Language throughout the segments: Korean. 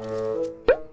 Uh...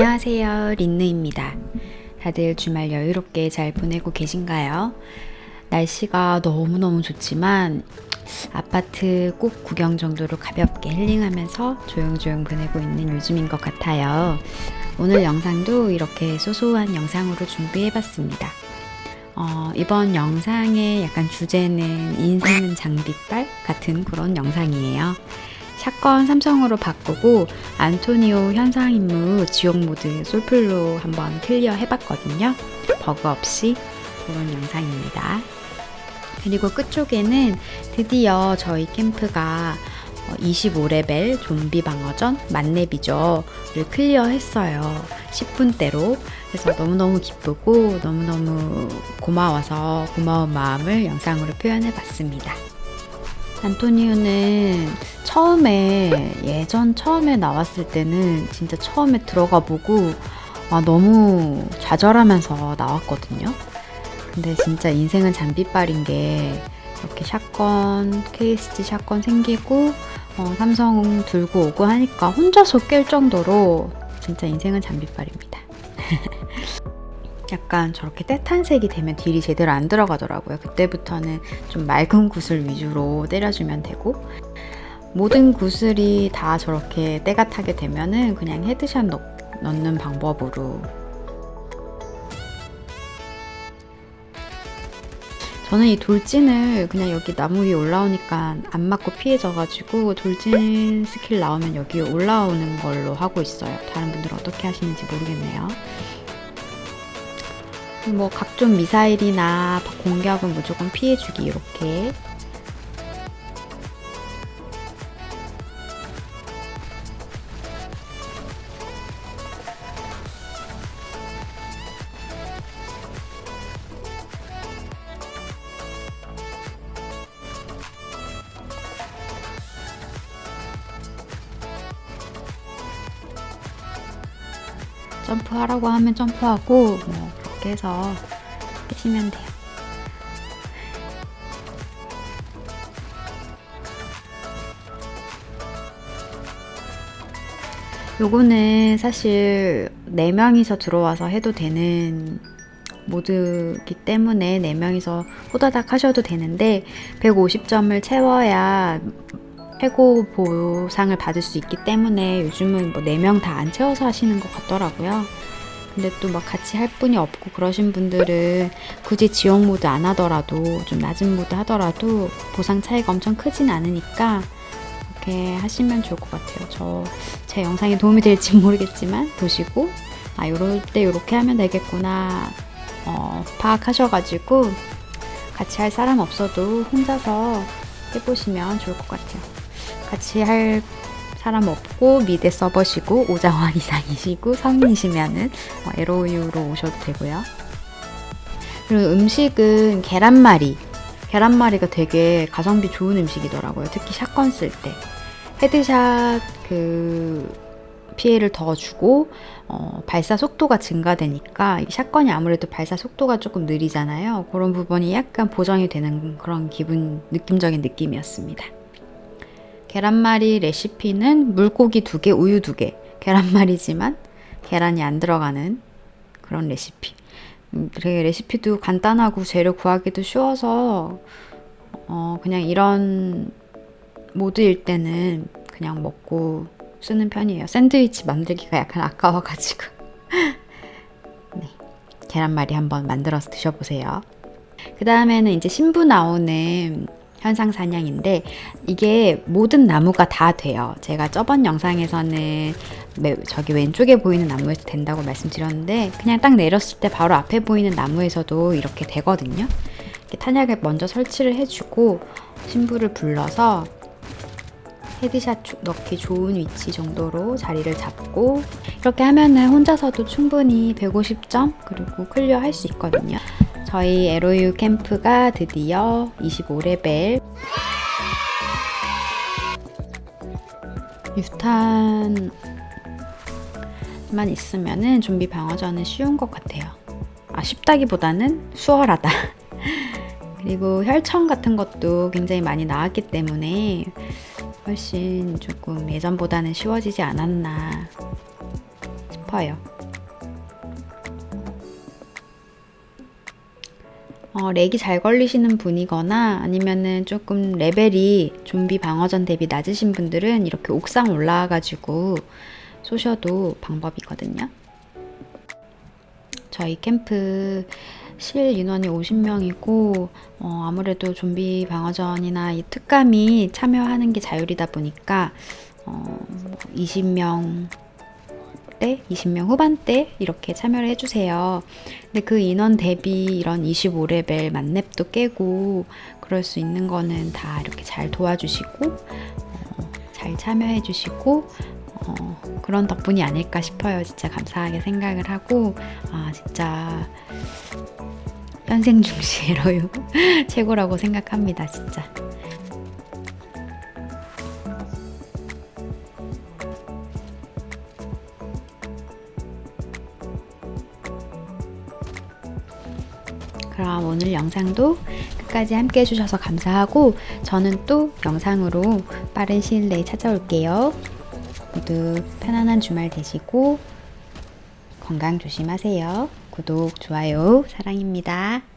안녕하세요. 린느입니다. 다들 주말 여유롭게 잘 보내고 계신가요? 날씨가 너무너무 좋지만 아파트 꼭 구경 정도로 가볍게 힐링하면서 조용조용 보내고 있는 요즘인 것 같아요. 오늘 영상도 이렇게 소소한 영상으로 준비해봤습니다. 어, 이번 영상의 약간 주제는 인생은 장비빨 같은 그런 영상이에요. 샷건 삼성으로 바꾸고 안토니오 현상 임무 지옥 모드 솔플로 한번 클리어 해봤거든요. 버그 없이 그런 영상입니다. 그리고 끝쪽에는 드디어 저희 캠프가 25레벨 좀비 방어전 만렙이죠를 클리어 했어요. 10분대로. 그래서 너무너무 기쁘고 너무너무 고마워서 고마운 마음을 영상으로 표현해 봤습니다. 안토니오는 처음에 예전 처음에 나왔을 때는 진짜 처음에 들어가 보고 아, 너무 좌절하면서 나왔거든요. 근데 진짜 인생은 잔비빨인 게 이렇게 샷건 KSG 샷건 생기고 어, 삼성 들고 오고 하니까 혼자서 깰 정도로 진짜 인생은 잔비빨입니다. 약간 저렇게 떼탄색이 되면 딜이 제대로 안 들어가더라고요. 그때부터는 좀 맑은 구슬 위주로 때려주면 되고 모든 구슬이 다 저렇게 때가 타게 되면은 그냥 헤드샷 넣, 넣는 방법으로 저는 이 돌진을 그냥 여기 나무 위에 올라오니까 안 맞고 피해져가지고 돌진 스킬 나오면 여기 올라오는 걸로 하고 있어요. 다른 분들은 어떻게 하시는지 모르겠네요. 뭐 각종 미사일이나 공격은 무조건 피해주기 이렇게. 점프하라고 하면 점프하고 뭐 그렇게 해서 하시면 돼요. 요거는 사실 4명이서 들어와서 해도 되는 모드기 때문에 4명이서 호다닥 하셔도 되는데 150점을 채워야 최고 보상을 받을 수 있기 때문에 요즘은 뭐 4명 다 안 채워서 하시는 것 같더라고요. 근데 또 막 같이 할 분이 없고 그러신 분들은 굳이 지옥 모드 안 하더라도 좀 낮은 모드 하더라도 보상 차이가 엄청 크진 않으니까 이렇게 하시면 좋을 것 같아요. 저 제 영상에 도움이 될지 모르겠지만 보시고 아 요럴 때 요렇게 하면 되겠구나 어, 파악하셔가지고 같이 할 사람 없어도 혼자서 해보시면 좋을 것 같아요. 같이 할 사람 없고 미대 서버시고 오자원 이상이시고 성인이시면은 어, LOU로 오셔도 되고요. 그리고 음식은 계란말이. 계란말이가 되게 가성비 좋은 음식이더라고요. 특히 샷건 쓸 때. 헤드샷 그 피해를 더 주고 어, 발사 속도가 증가되니까 이 샷건이 아무래도 발사 속도가 조금 느리잖아요. 그런 부분이 약간 보정이 되는 그런 기분 느낌적인 느낌이었습니다. 계란말이 레시피는 물고기 두 개, 우유 두 개. 계란말이지만 계란이 안 들어가는 그런 레시피. 음, 되게 레시피도 간단하고 재료 구하기도 쉬워서 어, 그냥 이런 모드일 때는 그냥 먹고 쓰는 편이에요. 샌드위치 만들기가 약간 아까워가지고. 네. 계란말이 한번 만들어서 드셔보세요. 그 다음에는 이제 신부 나오는 현상 사냥인데 이게 모든 나무가 다 돼요. 제가 저번 영상에서는 매- 저기 왼쪽에 보이는 나무에서 된다고 말씀드렸는데 그냥 딱 내렸을 때 바로 앞에 보이는 나무에서도 이렇게 되거든요. 이렇게 탄약을 먼저 설치를 해주고 신부를 불러서 헤드샷 주- 넣기 좋은 위치 정도로 자리를 잡고 이렇게 하면은 혼자서도 충분히 150점 그리고 클리어 할 수 있거든요. 저희 에로유 캠프가 드디어 25레벨 유탄만 있으면은 좀비 방어전은 쉬운 것 같아요. 아 쉽다기보다는 수월하다. 그리고 혈청 같은 것도 굉장히 많이 나왔기 때문에 훨씬 조금 예전보다는 쉬워지지 않았나 싶어요. 어, 렉이 잘 걸리시는 분이거나 아니면은 조금 레벨이 좀비 방어전 대비 낮으신 분들은 이렇게 옥상 올라와가지고 쏘셔도 방법이거든요. 저희 캠프 실 인원이 50명이고 어, 아무래도 좀비 방어전이나 이 특감이 참여하는 게 자율이다 보니까 어, 20명 대 20명 후반대 이렇게 참여를 해주세요. 근데 그 인원 대비 이런 25레벨 만렙도 깨고 그럴 수 있는 거는 다 이렇게 잘 도와주시고 어, 잘 참여해주시고 어, 그런 덕분이 아닐까 싶어요. 진짜 감사하게 생각을 하고 아 진짜 현생 중시에로요 최고라고 생각합니다. 진짜. 그럼 오늘 영상도 끝까지 함께 해주셔서 감사하고 저는 또 영상으로 빠른 시일 내에 찾아올게요. 모두 편안한 주말 되시고 건강 조심하세요. 구독, 좋아요, 사랑입니다.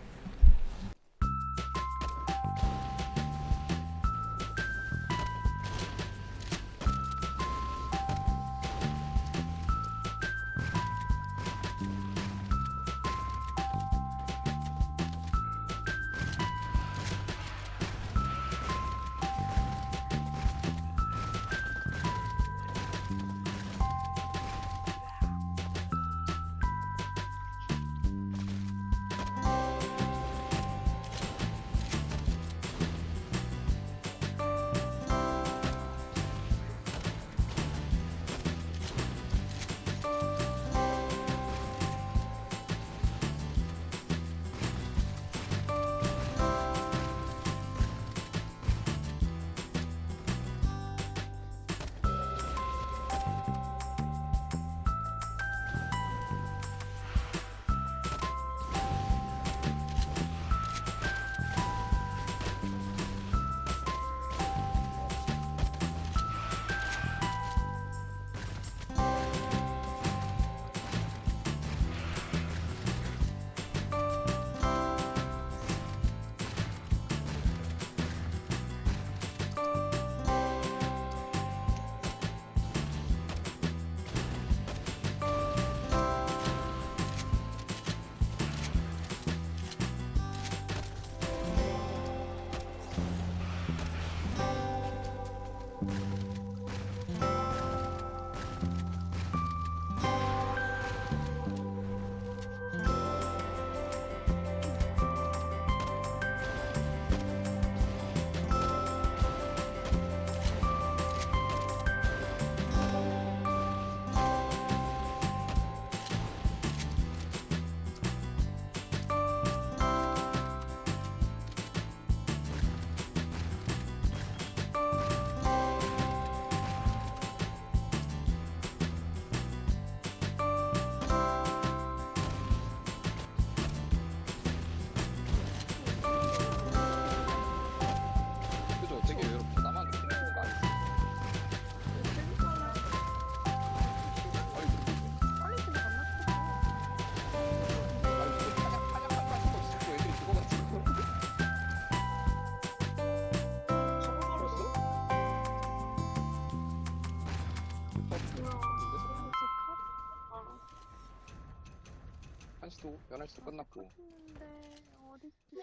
한시도 11시도 끝났고 근데 어디 있지?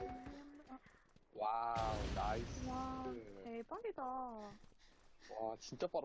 와우 나이스 와, 대박이다. 와 진짜 빠르다